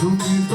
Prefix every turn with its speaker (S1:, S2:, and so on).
S1: তুমি